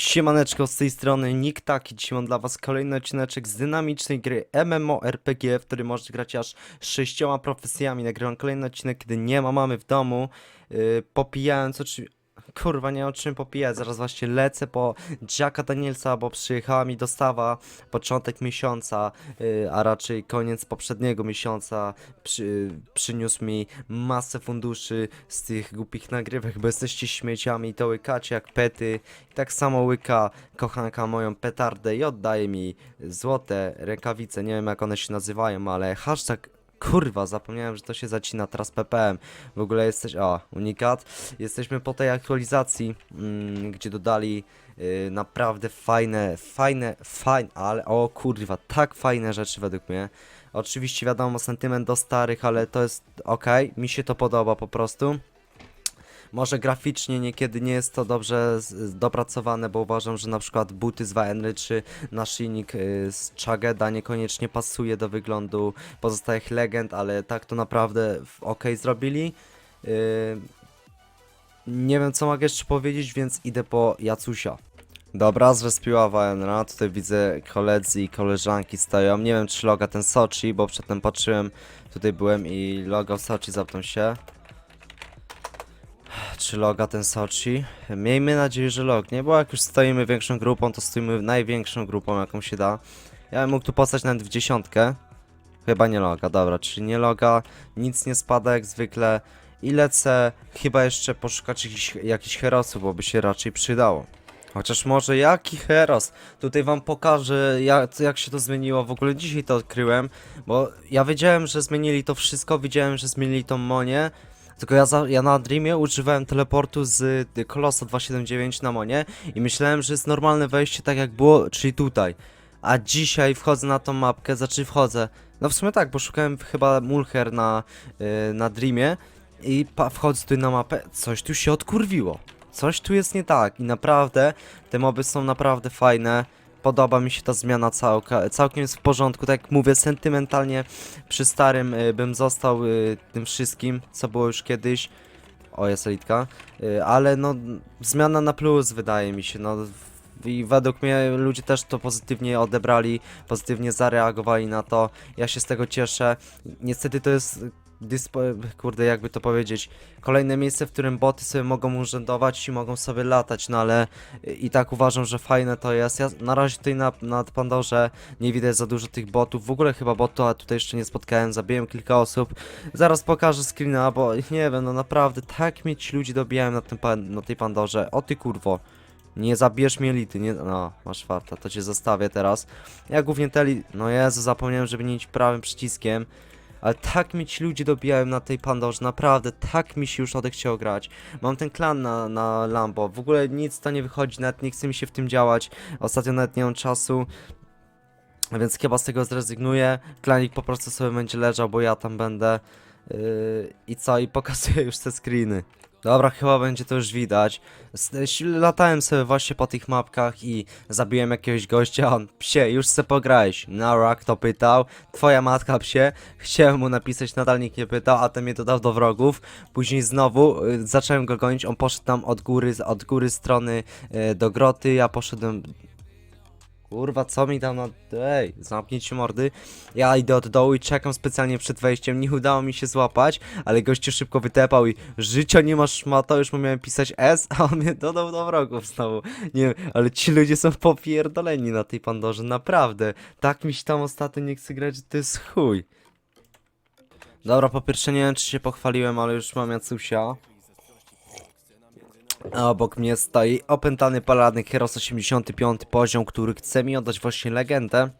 Siemaneczko z tej strony Nick Taki, dzisiaj mam dla was kolejny odcineczek z dynamicznej gry MMORPG, w którym możecie grać aż sześcioma profesjami. Nagrywam kolejny odcinek, kiedy nie ma mamy w domu, yy, popijając oczywiście... Kurwa, nie mam czym popijać, zaraz właśnie lecę po Jacka Danielsa, bo przyjechała mi dostawa początek miesiąca, yy, a raczej koniec poprzedniego miesiąca. Przy, przyniósł mi masę funduszy z tych głupich nagrywek, bo jesteście śmieciami i to łykacie jak pety. I tak samo łyka kochanka moją petardę i oddaje mi złote rękawice, nie wiem jak one się nazywają, ale hashtag Kurwa, zapomniałem, że to się zacina teraz ppm. W ogóle jesteś. O, unikat. Jesteśmy po tej aktualizacji, mm, gdzie dodali y, naprawdę fajne, fajne, fajne, ale o kurwa, tak fajne rzeczy według mnie. Oczywiście wiadomo, sentyment do starych, ale to jest ok, mi się to podoba po prostu. Może graficznie niekiedy nie jest to dobrze dopracowane, bo uważam, że na przykład buty z Waenry czy naszyjnik y, z Chageda niekoniecznie pasuje do wyglądu pozostałych legend, ale tak to naprawdę ok zrobili. Y, nie wiem co mogę jeszcze powiedzieć, więc idę po Jacusia. Dobra, zrespiła Waenra, tutaj widzę koledzy i koleżanki stoją. Nie wiem czy loga ten Sochi, bo przedtem patrzyłem, tutaj byłem i logo Sochi zapytam się. Czy loga ten Sochi? Miejmy nadzieję, że lognie, bo jak już stoimy większą grupą, to stoimy największą grupą, jaką się da. Ja bym mógł tu postać nawet w dziesiątkę. Chyba nie loga, dobra, czyli nie loga, nic nie spada jak zwykle. I lecę chyba jeszcze poszukać jakichś, jakichś herosów, bo by się raczej przydało. Chociaż może jaki heros? Tutaj wam pokażę jak, jak się to zmieniło. W ogóle dzisiaj to odkryłem, bo ja wiedziałem, że zmienili to wszystko, widziałem, że zmienili tą Monię. Tylko ja, za, ja na Dreamie używałem teleportu z y, Kolosa 279 na Monie i myślałem, że jest normalne wejście tak jak było, czyli tutaj. A dzisiaj wchodzę na tą mapkę, znaczy wchodzę. No w sumie tak, bo szukałem chyba Mulher na, y, na Dreamie i wchodzę tu na mapę, coś tu się odkurwiło. Coś tu jest nie tak i naprawdę te moby są naprawdę fajne. Podoba mi się ta zmiana całka, całkiem jest w porządku, tak jak mówię, sentymentalnie przy starym y, bym został y, tym wszystkim, co było już kiedyś. O, jest elitka. Y, ale no, zmiana na plus wydaje mi się, no. I według mnie ludzie też to pozytywnie odebrali, pozytywnie zareagowali na to. Ja się z tego cieszę. Niestety to jest dyspo, kurde, jakby to powiedzieć, kolejne miejsce, w którym boty sobie mogą urzędować i mogą sobie latać, no ale i tak uważam, że fajne to jest. Ja na razie tutaj na, na Pandorze nie widać za dużo tych botów. W ogóle chyba botu, a tutaj jeszcze nie spotkałem, zabiłem kilka osób. Zaraz pokażę screena, bo nie wiem, no naprawdę tak mnie ci ludzie dobijają na, tym, na tej Pandorze. O ty kurwo. Nie zabierz mnie elity, nie... No, masz farta, to cię zostawię teraz. Ja głównie te. No Jezu, zapomniałem, żeby nie iść prawym przyciskiem. Ale tak mi ci ludzie dobijają na tej Pandorze, naprawdę, tak mi się już odechciało grać. Mam ten klan na, na Lambo, w ogóle nic to nie wychodzi, nawet nie chce mi się w tym działać. Ostatnio nawet nie mam czasu. Więc chyba z tego zrezygnuję. Klanik po prostu sobie będzie leżał, bo ja tam będę. Yy, I co? I pokazuję już te screeny. Dobra, chyba będzie to już widać. Latałem sobie właśnie po tych mapkach i zabiłem jakiegoś gościa, on psie, już se pograłeś. Nara, kto pytał? Twoja matka psie. Chciałem mu napisać, nadal nikt nie pytał, a ten mnie dodał do wrogów. Później znowu y, zacząłem go gonić, on poszedł tam od góry, od góry strony y, do groty, ja poszedłem Kurwa, co mi tam na... Ej, zamknijcie mordy. Ja idę od dołu i czekam specjalnie przed wejściem. Nie udało mi się złapać, ale gościu szybko wytepał i życia nie masz szmata, już mu miałem pisać S, a on mnie dodał do wrogów znowu. Nie wiem, ale ci ludzie są popierdoleni na tej Pandorze, naprawdę. Tak mi się tam ostatnio nie chce grać, to jest chuj. Dobra, po pierwsze nie wiem, czy się pochwaliłem, ale już mam Jacusia. A obok mnie stoi opętany paladyn Heros 85 poziom, który chce mi oddać właśnie legendę.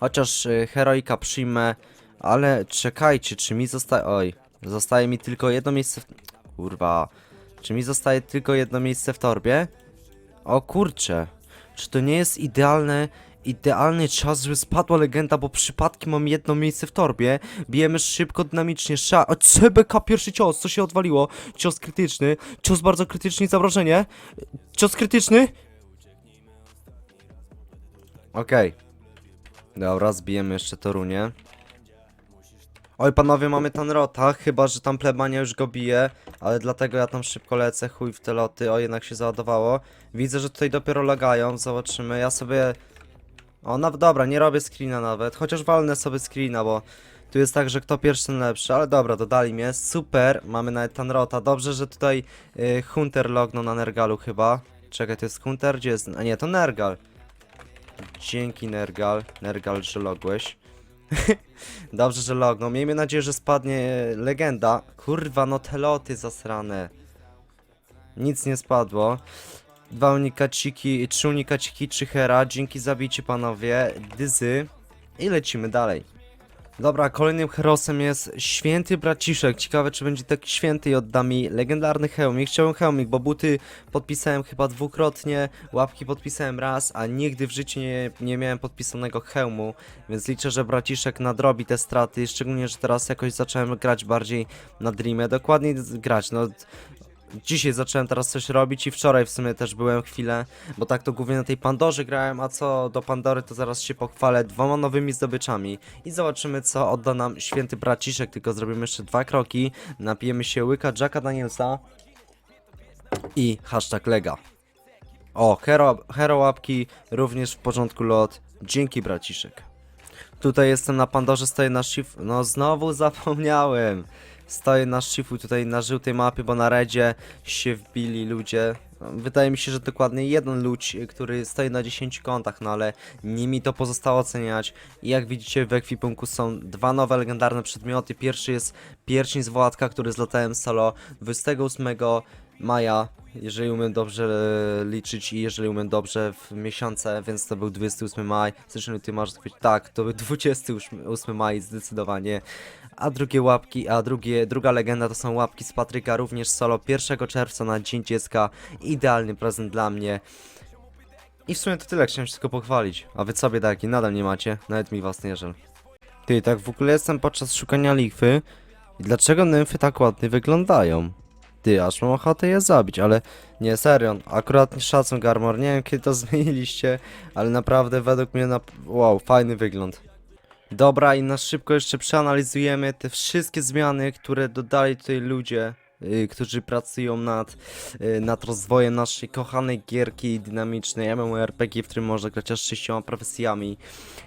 Chociaż y, heroika przyjmę, ale czekajcie, czy mi zostaje... Oj, zostaje mi tylko jedno miejsce w... Kurwa. Czy mi zostaje tylko jedno miejsce w torbie? O kurcze. Czy to nie jest idealne... Idealny czas, żeby spadła legenda, bo przypadkiem mam jedno miejsce w torbie. Bijemy szybko, dynamicznie, sza... O, CBK pierwszy cios, co się odwaliło? Cios krytyczny, cios bardzo krytyczny i zamrożenie. Cios krytyczny. Okej. Dobra, zbijemy jeszcze Torunię. Oj, panowie, mamy Tanrota, chyba, że tam plebania już go bije, ale dlatego ja tam szybko lecę, chuj w te loty, o, jednak się załadowało. Widzę, że tutaj dopiero lagają, zobaczymy, ja sobie... O, no dobra, nie robię screena nawet, chociaż walnę sobie screena, bo tu jest tak, że kto pierwszy, ten lepszy, ale dobra, dodali mnie, super, mamy nawet Tanrota, dobrze, że tutaj y, Hunter lognął na Nergalu chyba. Czekaj, to jest Hunter, gdzie jest... A nie, to Nergal. Dzięki Nergal, Nergal, że logłeś. Dobrze, że lognął. Miejmy nadzieję, że spadnie legenda. Kurwa, no te loty zasrane. Nic nie spadło. Dwa unikaciki, trzy unikaciki, trzy hera. Dzięki zabicie panowie. Dyzy. I lecimy dalej. Dobra, kolejnym herosem jest święty braciszek. Ciekawe, czy będzie taki święty i odda mi legendarny hełmik. Chciałem hełmik, bo buty podpisałem chyba dwukrotnie, łapki podpisałem raz, a nigdy w życiu nie, nie miałem podpisanego hełmu. Więc liczę, że braciszek nadrobi te straty, szczególnie, że teraz jakoś zacząłem grać bardziej na Dreamie. Dokładniej z- grać, no... Dzisiaj zacząłem teraz coś robić i wczoraj w sumie też byłem chwilę, bo tak to głównie na tej Pandorze grałem, a co do Pandory to zaraz się pochwalę dwoma nowymi zdobyczami i zobaczymy co odda nam święty braciszek, tylko zrobimy jeszcze dwa kroki, napijemy się łyka Jacka Danielsa i hashtag lega. O, hero, hero łapki, również w porządku lot, dzięki braciszek. Tutaj jestem na Pandorze, stoję na shift. No znowu zapomniałem. Stoję na shifu tutaj na żółtej mapie, bo na redzie się wbili ludzie. Wydaje mi się, że dokładnie jeden ludź, który stoi na 10 kontach, no ale nie mi to pozostało oceniać. I jak widzicie w ekwipunku są dwa nowe legendarne przedmioty. Pierwszy jest pierścień z Władka, który zlatałem solo 28 maja, jeżeli umiem dobrze e, liczyć i jeżeli umiem dobrze w miesiące, więc to był 28 maj, zresztą ty masz odpowiedzieć, tak, to był 28 maj zdecydowanie, a drugie łapki, a drugie, druga legenda to są łapki z Patryka, również solo 1 czerwca na Dzień Dziecka, idealny prezent dla mnie. I w sumie to tyle, chciałem tylko pochwalić, a wy co biedaki, nadal nie macie, nawet mi was nie żal. Ty, tak w ogóle jestem podczas szukania lichwy i dlaczego nymfy tak ładnie wyglądają? Ty, aż mam ochotę je zabić, ale nie, serio, akurat szacun Garmor, nie wiem kiedy to zmieniliście, ale naprawdę według mnie, na... wow, fajny wygląd. Dobra, i na szybko jeszcze przeanalizujemy te wszystkie zmiany, które dodali tutaj ludzie, którzy pracują nad, y, nad rozwojem naszej kochanej gierki dynamicznej MMORPG, w którym można grać aż sześcioma profesjami.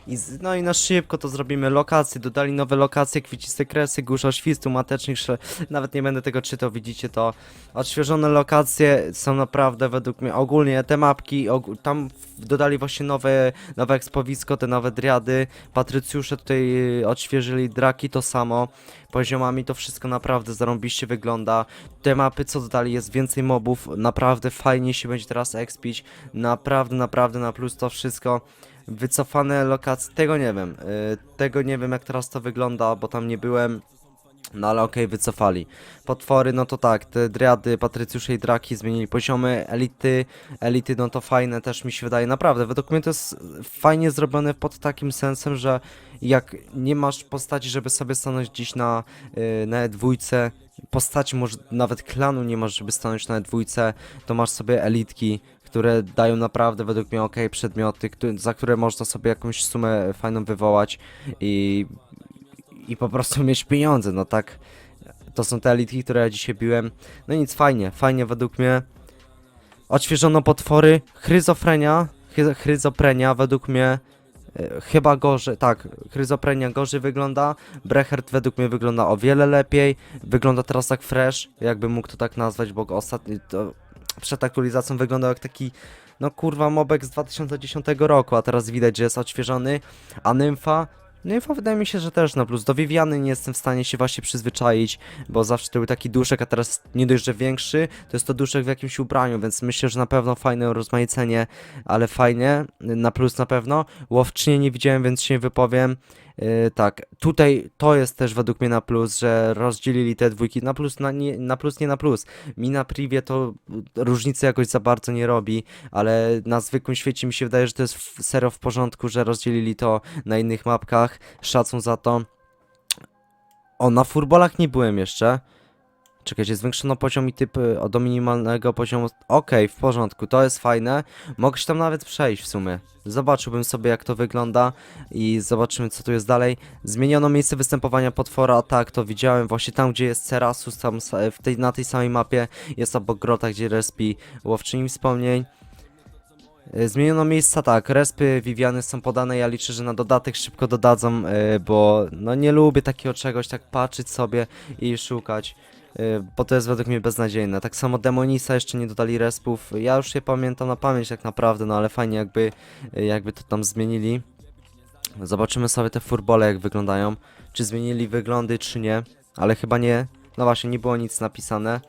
I z, no i na szybko to zrobimy lokacje, dodali nowe lokacje, kwiciste kresy, górza świstu, matecznych, sze- nawet nie będę tego czytał, widzicie to. Odświeżone lokacje są naprawdę według mnie, ogólnie te mapki, ogó- tam dodali właśnie nowe, nowe ekspowisko, te nowe driady, patrycjusze tutaj y, odświeżyli, draki to samo, poziomami to wszystko naprawdę zarąbiście wygląda. Te mapy co dodali jest więcej mobów, naprawdę fajnie się będzie teraz expić, naprawdę, naprawdę na plus to wszystko. Wycofane lokacje, tego nie wiem, y, tego nie wiem jak teraz to wygląda, bo tam nie byłem. No ale okej, wycofali. Potwory, no to tak, te driady, patrycjusze i draki zmienili poziomy, elity, elity, no to fajne też mi się wydaje, naprawdę, według mnie to jest fajnie zrobione pod takim sensem, że jak nie masz postaci, żeby sobie stanąć gdzieś na, yy, na dwójce, postaci może nawet klanu nie masz, żeby stanąć na dwójce, to masz sobie elitki, które dają naprawdę według mnie ok przedmioty, za które można sobie jakąś sumę fajną wywołać i i po prostu mieć pieniądze, no tak. To są te elitki, które ja dzisiaj biłem. No nic, fajnie, fajnie według mnie. Odświeżono potwory, chryzofrenia, chryzoprenia według mnie chyba gorzej, tak, chryzoprenia gorzej wygląda, Brechert według mnie wygląda o wiele lepiej, wygląda teraz tak fresh, jakby mógł to tak nazwać, bo ostatni, to przed aktualizacją wyglądał jak taki, no kurwa, mobek z 2010 roku, a teraz widać, że jest odświeżony, a Nymfa, Nymfa wydaje mi się, że też na plus. Do Viviany nie jestem w stanie się właśnie przyzwyczaić, bo zawsze to był taki duszek, a teraz nie dość, że większy, to jest to duszek w jakimś ubraniu, więc myślę, że na pewno fajne rozmaicenie, ale fajnie, na plus na pewno. Łowczynie nie widziałem, więc się nie wypowiem. Yy, tak, tutaj to jest też według mnie na plus, że rozdzielili te dwójki na plus, na, nie, na plus, nie na plus. Mi na privie to różnicy jakoś za bardzo nie robi, ale na zwykłym świecie mi się wydaje, że to jest serio w porządku, że rozdzielili to na innych mapkach. Szacun za to. O, na furbolach nie byłem jeszcze. Czekajcie, zwiększono poziom i typ y, do minimalnego poziomu. Okej, w porządku, to jest fajne. Mogę się tam nawet przejść w sumie. Zobaczyłbym sobie jak to wygląda i zobaczymy co tu jest dalej. Zmieniono miejsce występowania potwora, tak, to widziałem właśnie tam gdzie jest Cerasus, tam w tej, na tej samej mapie jest obok grota, gdzie respi łowczyni wspomnień. Y, Zmieniono miejsca, tak, respy Viviany są podane, ja liczę, że na dodatek szybko dodadzą, y, bo no nie lubię takiego czegoś, tak patrzeć sobie i szukać, bo to jest według mnie beznadziejne. Tak samo Demonisa jeszcze nie dodali respów, ja już je pamiętam na pamięć tak naprawdę, no ale fajnie jakby, y, jakby to tam zmienili. Zobaczymy sobie te furbole jak wyglądają, czy zmienili wyglądy czy nie, ale chyba nie, no właśnie nie było nic napisane.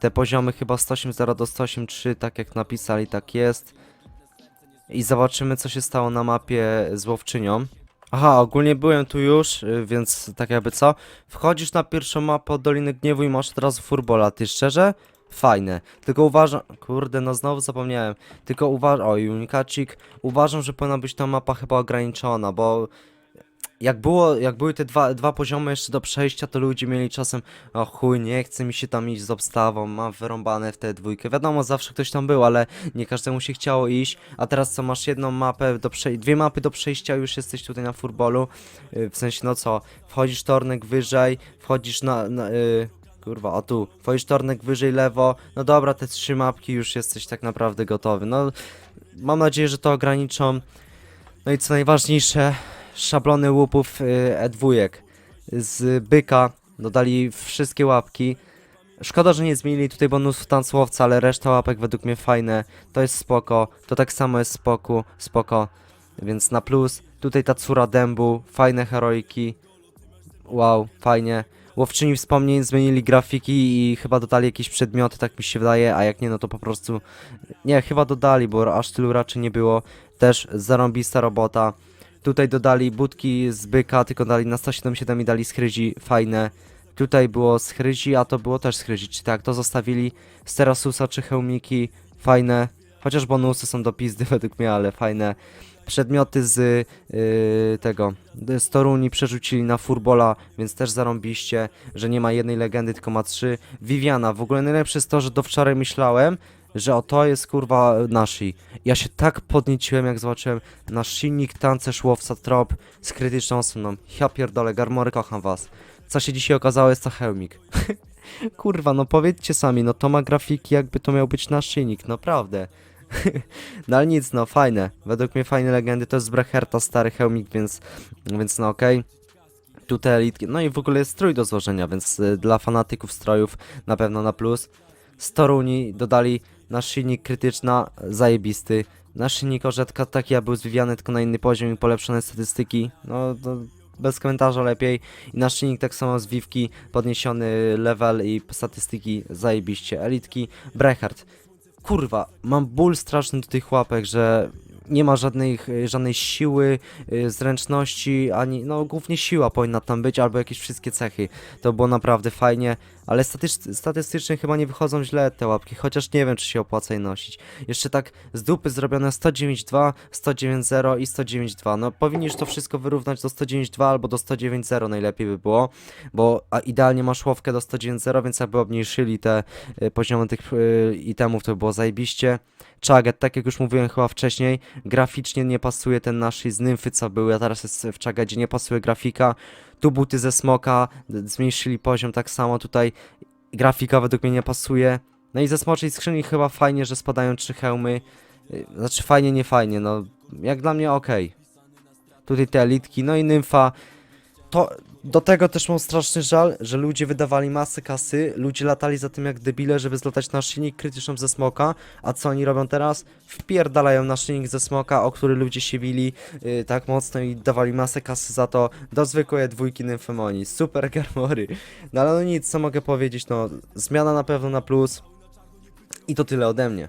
Te poziomy chyba 108.0 do 108.3, tak jak napisali, tak jest. I zobaczymy, co się stało na mapie z łowczynią. Aha, ogólnie byłem tu już, y, więc tak jakby co? Wchodzisz na pierwszą mapę Doliny Gniewu i masz od razu furbola. Ty szczerze? Fajne. Tylko uważam... Kurde, no znowu zapomniałem. Tylko uważam... O, unikacik. Uważam, że powinna być ta mapa chyba ograniczona, bo... Jak, było, jak były te dwa, dwa poziomy jeszcze do przejścia, to ludzie mieli czasem o chuj, nie chce mi się tam iść z obstawą, mam wyrąbane w tę dwójkę. Wiadomo, zawsze ktoś tam był, ale nie każdemu się chciało iść. A teraz co, masz jedną mapę do przejścia, dwie mapy do przejścia, już jesteś tutaj na furbolu. Yy, w sensie, no co, wchodzisz tornek wyżej, wchodzisz na... na yy, Kurwa, o tu, wchodzisz tornek wyżej lewo, no dobra, te trzy mapki już jesteś tak naprawdę gotowy. No, mam nadzieję, że to ograniczą. No i co najważniejsze, szablony łupów y, E2 z byka dodali wszystkie łapki. Szkoda, że nie zmienili tutaj bonusów tancłowca, ale reszta łapek według mnie fajne. To jest spoko, to tak samo jest spoko, spoko. Więc na plus, tutaj ta córa dębu, fajne heroiki. Wow, fajnie. Łowczyni wspomnień zmienili grafiki i chyba dodali jakieś przedmioty, tak mi się wydaje, a jak nie, no to po prostu... Nie, chyba dodali, bo aż tylu raczej nie było. Też zarąbista robota. Tutaj dodali budki z byka, tylko dali na 177 i dali schryzi fajne. Tutaj było schryzi, a to było też schryzi, czy tak, to zostawili z Terasusa czy hełmiki, fajne. Chociaż bonusy są do pizdy według mnie, ale fajne. Przedmioty z yy, tego, z Toruni przerzucili na Furbola, więc też zarąbiście, że nie ma jednej legendy, tylko ma trzy. Viviana, w ogóle najlepsze jest to, że do wczoraj myślałem, że o to jest kurwa nashi. Ja się tak podnieciłem, jak zobaczyłem nasz silnik, tancerz, łowca, trop z krytyczną osobą. Ja pierdolę, Garmory, kocham was. Co się dzisiaj okazało, jest to hełmik. kurwa, no powiedzcie sami, no to ma grafiki, jakby to miał być nasz silnik, naprawdę. no ale nic, no fajne. Według mnie fajne legendy, to jest z Brecherta, stary hełmik, więc, więc no okej. Tutaj elitki, no i w ogóle jest strój do złożenia, więc y, dla fanatyków strojów na pewno na plus. Z Toruni dodali nasz silnik krytyczna, zajebisty. Nasz silnik orzetka taki ja był zwiwiany tylko na inny poziom i polepszone statystyki. No to bez komentarza lepiej. I nasz silnik tak samo z Wiwki, podniesiony level i statystyki zajebiście. Elitki, Brechard. Kurwa, mam ból straszny do tych łapek, że nie ma żadnej, żadnej siły, y, zręczności, ani, no głównie siła powinna tam być, albo jakieś wszystkie cechy. To było naprawdę fajnie, ale statys- statystycznie chyba nie wychodzą źle te łapki, chociaż nie wiem, czy się opłaca je nosić. Jeszcze tak z dupy zrobione 109.2, 109.0 i 109.2. No powinniś to wszystko wyrównać do 109.2 albo do 109.0 najlepiej by było, bo a idealnie masz łowkę do 109.0, więc jakby obniżyli te y, poziomy tych y, itemów, to by było zajebiście. Chaget, tak jak już mówiłem chyba wcześniej, graficznie nie pasuje ten nasz z nymfy, co były, a teraz jest w Chagedzie, nie pasuje grafika. Tu buty ze smoka, zmniejszyli poziom tak samo, tutaj grafika według mnie nie pasuje. No i ze smoczej skrzyni chyba fajnie, że spadają trzy hełmy. Y, Znaczy fajnie, nie fajnie, no jak dla mnie okej. Tutaj te elitki, no i nymfa. To do tego też mam straszny żal, że ludzie wydawali masę kasy, ludzie latali za tym jak debile, żeby zlatać na silnik krytyczną ze smoka, a co oni robią teraz? Wpierdalają na silnik ze smoka, o który ludzie się bili yy, tak mocno i dawali masę kasy za to do zwykłej dwójki nymfemonii. Super garmory. No ale no nic, co mogę powiedzieć, no zmiana na pewno na plus i to tyle ode mnie.